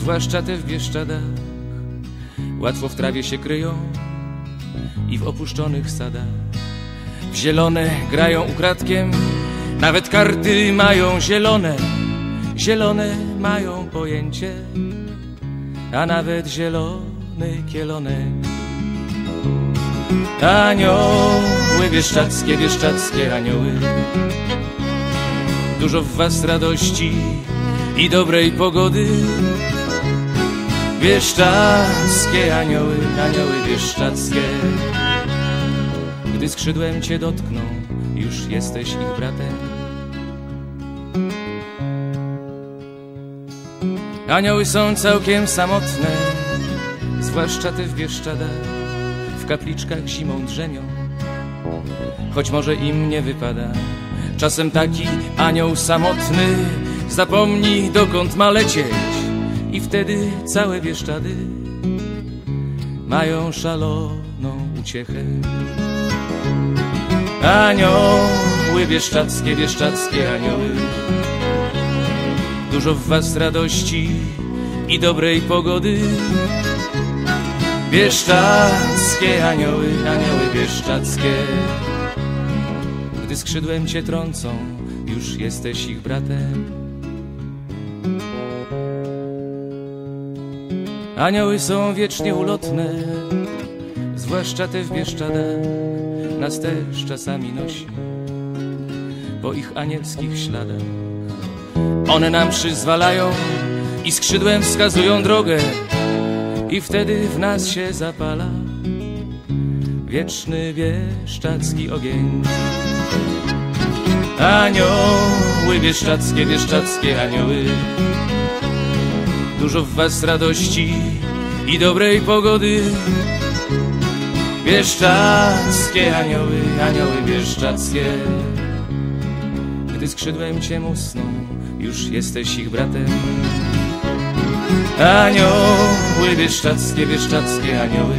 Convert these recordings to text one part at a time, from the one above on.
zwłaszcza te w Bieszczadach. Łatwo w trawie się kryją i w opuszczonych sadach. W zielone grają ukradkiem, nawet karty mają zielone. Zielone mają pojęcie, a nawet zielony kielonek. Anioły bieszczackie, bieszczackie anioły Dużo w was radości i dobrej pogody Bieszczackie anioły, anioły bieszczackie Gdy skrzydłem cię dotkną, już jesteś ich bratem. Anioły są całkiem samotne, zwłaszcza te w Bieszczadach w kapliczkach zimą drzemią. Choć może im nie wypada Czasem taki anioł samotny Zapomni dokąd ma lecieć wtedy całe Bieszczady Mają szaloną uciechę. Anioły bieszczackie, bieszczackie anioły Dużo w was radości i dobrej pogody. Bieszczackie anioły, anioły bieszczackie Gdy skrzydłem cię trącą, już jesteś ich bratem Anioły są wiecznie ulotne Zwłaszcza te w Bieszczadach Nas też czasami nosi Po ich anielskich śladach One nam przyzwalają I skrzydłem wskazują drogę i wtedy w nas się zapala wieczny bieszczacki ogień. Anioły bieszczackie, bieszczackie anioły, dużo w was radości i dobrej pogody. Bieszczackie anioły, anioły bieszczackie, gdy skrzydłem cię musną, już jesteś ich bratem. Anioły bieszczackie, bieszczackie anioły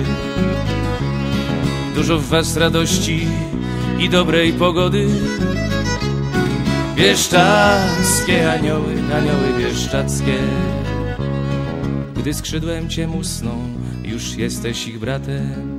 Dużo w was radości i dobrej pogody Bieszczackie anioły, anioły bieszczackie Gdy skrzydłem cię musną, już jesteś ich bratem